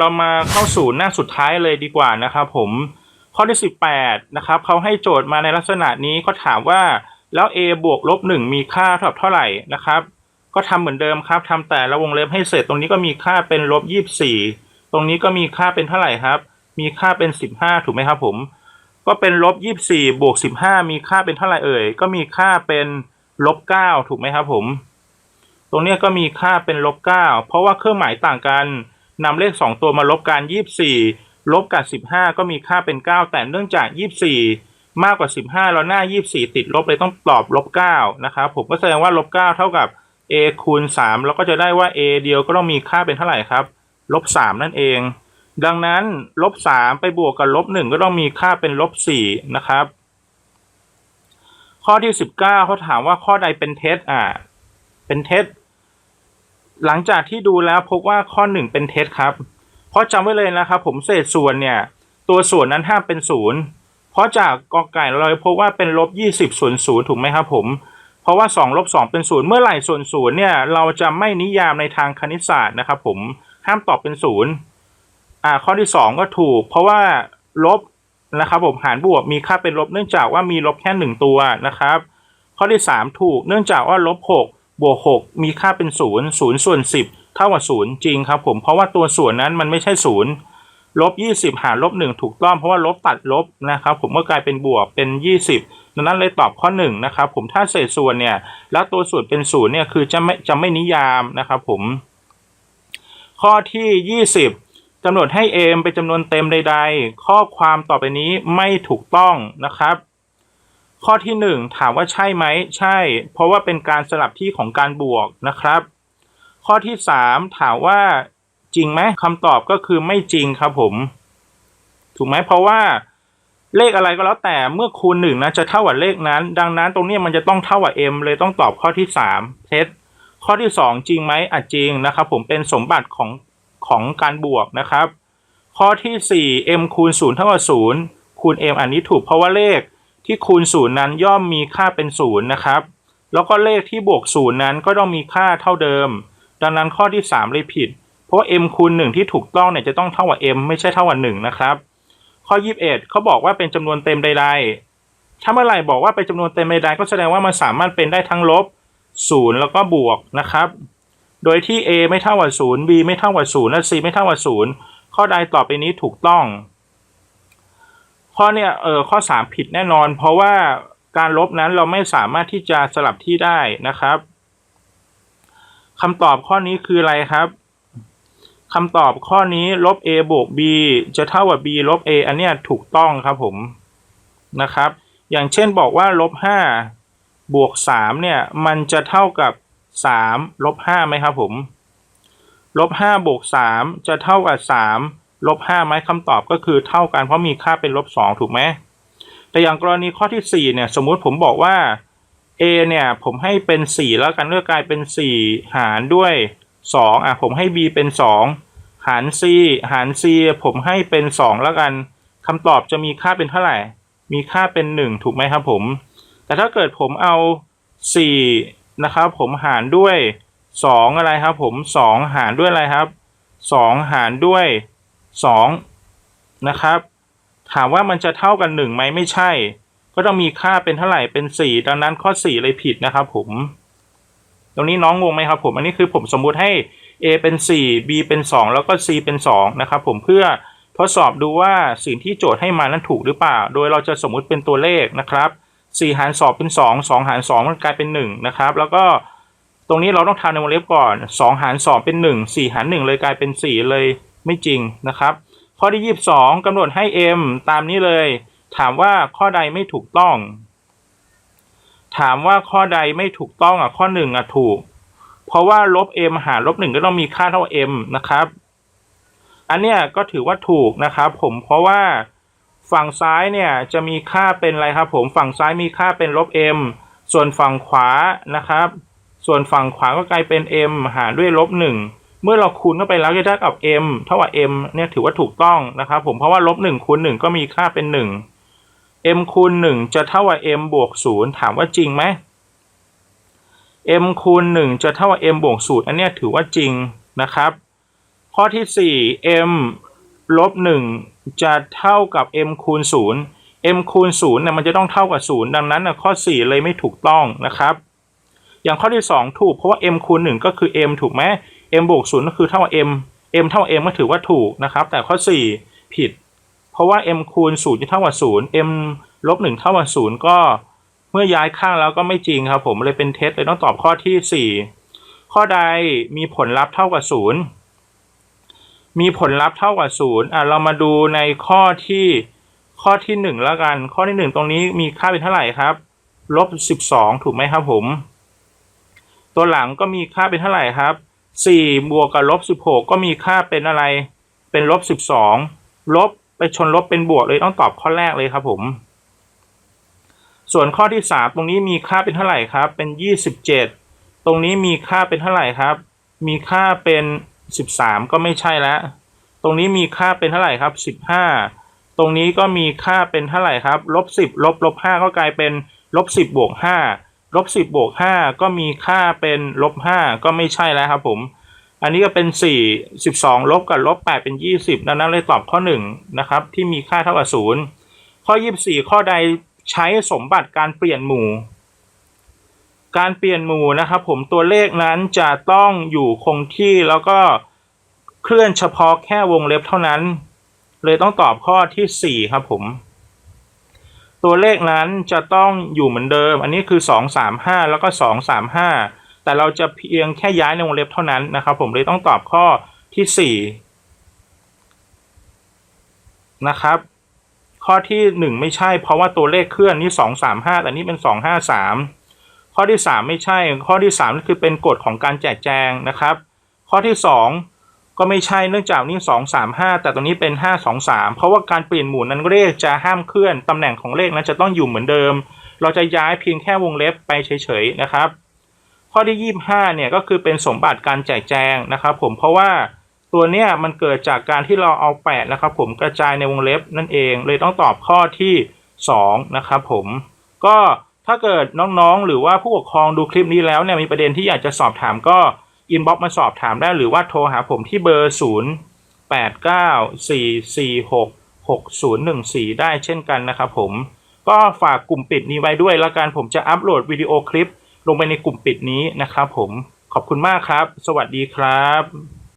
เรามาเข้าสู่หน้าสุดท้ายเลยดีกว่านะครับผมข้อที่ 18นะครับเขาให้โจทย์มาในลักษณะนี้เขาถามว่าแล้ว a บวกลบ1มีค่าเท่าเท่าไหร่นะครับ ก็ทำเหมือนเดิมครับทำแต่ละวงเล็บให้เสร็จตรงนี้ก็มีค่าเป็นลบ24 ตรงนี้ก็มีค่าเป็นเท่าไหร่ครับ มีค่าเป็น 15 ถูกไหมครับผม ก็เป็นลบ24บวก15 มีค่าเป็นเท่าไหร่เอ่ยก็มีค่าเป็นลบ9ถูกไหมครับผม ตรงนี้ก็มีค่าเป็นลบ9เพราะว่าเครื่องหมายต่างกัน นำเลข 2 ตัวมาลบกัน 24 ลบกับ 15 ก็มีค่าเป็น 9 แต่เนื่องจาก 24 มากกว่า 15 แล้วหน้า 24 ติดลบเลยต้องตอบลบ9นะครับผมก็แสดงว่าลบ9เท่ากับ a คูณ 3 แล้วก็จะได้ว่า a เดียวก็ต้องมีค่าเป็นเท่าไหร่ครับลบ3นั่นเอง ดังนั้นลบ3ไปบวกกับลบ1ก็ต้องมีค่าเป็นลบ4นะครับข้อที่ 19เขาถามว่าข้อใดเป็นเท็จอ่าเป็นเท็จ หลังจากที่ดูแล้วพบว่าข้อหนึ่งเป็นเท็จครับ เพราะจำไว้เลยนะครับ ผมเศษส่วนเนี่ย ตัวส่วนนั้นห้ามเป็นศูนย์เพราะจากกอไก่เราพบว่าเป็นลบยี่สิบส่วนศูนย์ถูกไหมครับผมเพราะว่าสองลบสองเป็นศูนย์เมื่อไหร่ส่วนศูนย์เนี่ยเราจะไม่นิยามในทางคณิตศาสตร์นะครับ ผมห้ามตอบเป็นศูนย์อ่าข้อที่สองก็ถูก เพราะว่าลบนะครับผมหารบวกมีค่าเป็นลบเนื่องจากว่ามีลบแค่หนึ่งตัวนะครับ ข้อที่สามถูกเนื่องจากว่าลบหก บวกหกมีค่าเป็นศูนย์ศูนย์ส่วนสิบเท่ากับศูนย์จริงครับผมเพราะว่าตัวส่วนนั้นมันไม่ใช่ศูนย์ลบยี่สิบหารลบหนึ่งถูกต้อง เพราะว่าลบตัดลบนะครับผมก็กลายเป็นบวกเป็นยี่สิบดังนั้นเลยตอบข้อหนึ่งนะครับผมถ้าเศษส่วนเนี่ยแล้วตัวส่วนเป็นศูนย์เนี่ยคือจะไม่จะไม่นิยามนะครับผม ข้อที่ยี่สิบกำหนดให้ m เป็นจำนวนเต็มใด ๆ ข้อความต่อไปนี้ไม่ถูกต้องนะครับ ข้อที่หนึ่งถามว่าใช่ไหมใช่ เพราะว่าเป็นการสลับที่ของการบวกนะครับ ข้อที่สามถามว่าจริงไหมคำตอบก็คือไม่จริงครับผม ถูกไหมเพราะว่าเลขอะไรก็แล้วแต่เมื่อคูณหนึ่งนะจะเท่ากับเลขนั้น ดังนั้นตรงนี้มันจะต้องเท่ากับ m เลยต้องตอบข้อที่สามเท็จข้อที่สองจริงไหมอะจริงนะครับผมเป็นสมบัติของของการบวกนะครับ ข้อที่สี่ m คูณศูนย์เท่ากับศูนย์คูณ m อันนี้ถูกเพราะว่าเลข ที่คูณศูนย์นั้นย่อมมีค่าเป็นศูนย์นะครับ แล้วก็เลขที่บวกศูนย์นั้นก็ต้องมีค่าเท่าเดิม ดังนั้นข้อที่ 3 เลยผิด เพราะว่า m คูณ1ที่ถูกต้องเนี่ยจะต้องเท่ากับ m ไม่ใช่เท่ากับ1นะครับ ข้อ 21เขาบอกว่าเป็นจำนวนเต็มใดๆ ถ้าเมื่อไหร่บอกว่าเป็นจำนวนเต็มใดๆก็แสดงว่ามันสามารถเป็นได้ทั้งลบ0แล้วก็บวกนะครับ โดยที่ a ไม่เท่ากับ0 b ไม่เท่ากับ0และ c ไม่เท่ากับ0ข้อใดต่อไปนี้ถูกต้อง ข้อเนี่ยเออข้อ 3 ผิดแน่นอน เพราะว่าการลบนั้นเราไม่สามารถที่จะสลับที่ได้นะครับคำตอบข้อนี้คืออะไรครับคำตอบข้อนี้ลบ a บวก b จะเท่ากับ b ลบ a อันเนี้ยถูกต้องครับผมนะครับ อย่างเช่นบอกว่าลบ5บวก3เนี่ยมันจะเท่ากับ3ลบ5ไหมครับผมลบ5บวก3จะเท่ากับ3 ลบ5ไหมคำตอบก็คือเท่ากันเพราะมีค่าเป็นลบ2ถูกไหมแต่อย่างกรณีข้อที่ 4 เนี่ย สมมุติผมบอกว่า a เนี่ย ผมให้เป็น 4 แล้วกันเลือกกลายเป็น 4 หารด้วย 2 อะ ผมให้ b เป็น 2 หาร c หาร c ผมให้เป็น 2 แล้วกันคำตอบจะมีค่าเป็นเท่าไหร่ มีค่าเป็น 1 ถูกไหมครับผม แต่ถ้าเกิดผมเอา 4 นะครับ ผมหารด้วย 2 อะไรครับผม 2 หารด้วยอะไรครับ 2 หารด้วย 2นะครับ ถามว่ามันจะเท่ากันหนึ่งไหมไม่ใช่ ก็ต้องมีค่าเป็นเท่าไหร่เป็นสี่ดังนั้นข้อสี่เลยผิดนะครับผม ตรงนี้น้องงงไหมครับผม อันนี้คือผมสมมุติให้ a เป็นสี่ b เป็นสองแล้วก็ c เป็นสองนะครับผมเพื่อทดสอบดูว่าสิ่งที่โจทย์ให้มานั้นถูกหรือเปล่า โดยเราจะสมมุติเป็นตัวเลขนะครับสี่หารสองเป็นสองสองหารสองมันกลายเป็นหนึ่งนะครับ แล้วก็ตรงนี้เราต้องทำในวงเล็บก่อนสองหารสองเป็นหนึ่งสี่หารหนึ่งเลยกลายเป็นสี่เลย ไม่จริงนะครับ ข้อที่ 22กำหนดให้ m ตามนี้เลย ถามว่าข้อใดไม่ถูกต้อง ถามว่าข้อใดไม่ถูกต้องอะข้อหนึ่งอะถูก เพราะว่าลบ m หารลบหนึ่งก็ต้องมีค่าเท่า m นะครับ อันเนี้ยก็ถือว่าถูกนะครับ ผมเพราะว่าฝั่งซ้ายเนี่ยจะมีค่าเป็นอะไรครับ ผมฝั่งซ้ายมีค่าเป็นลบ m ส่วนฝั่งขวานะครับ ส่วนฝั่งขวาก็กลายเป็น m หารด้วยลบหนึ่ง เมื่อเราคูณเข้าไปแล้วจะได้กับ m เท่ากับ m เนี่ยถือว่าถูกต้องนะครับผมเพราะว่าลบหนึ่งคูณหนึ่งก็มีค่าเป็นหนึ่ง m คูณหนึ่งจะเท่ากับ m บวกศูนย์ถามว่าจริงไหม m คูณหนึ่งจะเท่ากับ m บวกศูนย์อันเนี้ยถือว่าจริงนะครับ ข้อที่สี่ m ลบหนึ่งจะเท่ากับ m คูณศูนย์ m คูณศูนย์เนี่ยมันจะต้องเท่ากับศูนย์ดังนั้นนะข้อสี่เลยไม่ถูกต้องนะครับ อย่างข้อที่สองถูกเพราะว่า m คูณหนึ่งก็คือ m ถูกไหม m บวกศูนย์ก็คือเท่ากับ m m เท่า m ก็ถือว่าถูกนะครับ แต่ข้อสี่ผิด เพราะว่า m คูณศูนย์จะเท่ากับศูนย์ m ลบหนึ่งเท่ากับศูนย์ก็เมื่อย้ายข้างแล้วก็ไม่จริงครับ ผมเลยเป็นเท็จเลยต้องตอบข้อที่สี่ข้อใดมีผลลัพธ์เท่ากับศูนย์มีผลลัพธ์เท่ากับศูนย์อะเรามาดูในข้อที่ข้อที่หนึ่งแล้วกัน ข้อที่หนึ่งตรงนี้มีค่าเป็นเท่าไหร่ครับลบสิบสองถูกไหมครับผม ตัวหลังก็มีค่าเป็นเท่าไหร่ครับ สี่บวกกับลบสิบหกก็มีค่าเป็นอะไร เป็นลบสิบสองลบไปชนลบเป็นบวกเลยต้องตอบข้อแรกเลยครับผม ส่วนข้อที่สามตรงนี้มีค่าเป็นเท่าไหร่ครับ เป็นยี่สิบเจ็ดตรงนี้มีค่าเป็นเท่าไหร่ครับ มีค่าเป็นสิบสามก็ไม่ใช่แล้ว ตรงนี้มีค่าเป็นเท่าไหร่ครับสิบห้าตรงนี้ก็มีค่าเป็นเท่าไหร่ครับ ลบสิบลบลบห้าก็กลายเป็นลบสิบบวกห้า ลบสิบบวกห้าก็มีค่าเป็นลบห้าก็ไม่ใช่แล้วครับผม อันนี้ก็เป็นสี่สิบสองลบกับลบแปดเป็นยี่สิบดังนั้นเลยตอบข้อหนึ่งนะครับ ที่มีค่าเท่ากับศูนย์ข้อยี่สิบสี่ข้อใดใช้สมบัติการเปลี่ยนหมู่ การเปลี่ยนหมู่นะครับ ผมตัวเลขนั้นจะต้องอยู่คงที่แล้วก็เคลื่อนเฉพาะแค่วงเล็บเท่านั้น เลยต้องตอบข้อที่สี่ครับผม ตัวเลขนั้นจะต้องอยู่เหมือนเดิม อันนี้คือสองสามห้าแล้วก็สองสามห้าแต่เราจะเพียงแค่ย้ายในวงเล็บเท่านั้นนะครับผมเลยต้องตอบข้อที่สี่นะครับ ข้อที่หนึ่งไม่ใช่เพราะว่าตัวเลขเคลื่อนนี่สองสามห้าแต่นี่เป็นสองห้าสามข้อที่สามไม่ใช่ ข้อที่สามคือเป็นกฎของการแจกแจงนะครับ ข้อที่สอง ก็ไม่ใช่เนื่องจากนี่สองสามห้าแต่ตรงนี้เป็นห้าสองสามเพราะว่าการเปลี่ยนหมู่นั้นเลขจะห้ามเคลื่อน ตำแหน่งของเลขนั้นจะต้องอยู่เหมือนเดิม เราจะย้ายเพียงแค่วงเล็บไปเฉยๆนะครับ ข้อที่ยี่ห้าเนี่ยก็คือเป็นสมบัติการแจกแจงนะครับผมเพราะว่าตัวเนี้ยมันเกิดจากการที่เราเอาแปดนะครับผมกระจายในวงเล็บนั่นเอง เลยต้องตอบข้อที่สองนะครับผมก็ถ้าเกิดน้องๆ หรือว่าผู้ปกครองดูคลิปนี้แล้วเนี่ยมีประเด็นที่อยากจะสอบถามก็ อินบ็อกมาสอบถามได้หรือว่าโทรหาผมที่เบอร์ 0894466014 ได้เช่นกันนะครับผม ก็ฝากกลุ่มปิดนี้ไว้ด้วยแล้วกันผมจะอัปโหลดวิดีโอคลิป ลงไปในกลุ่มปิดนี้นะครับผมขอบคุณมากครับ สวัสดีครับ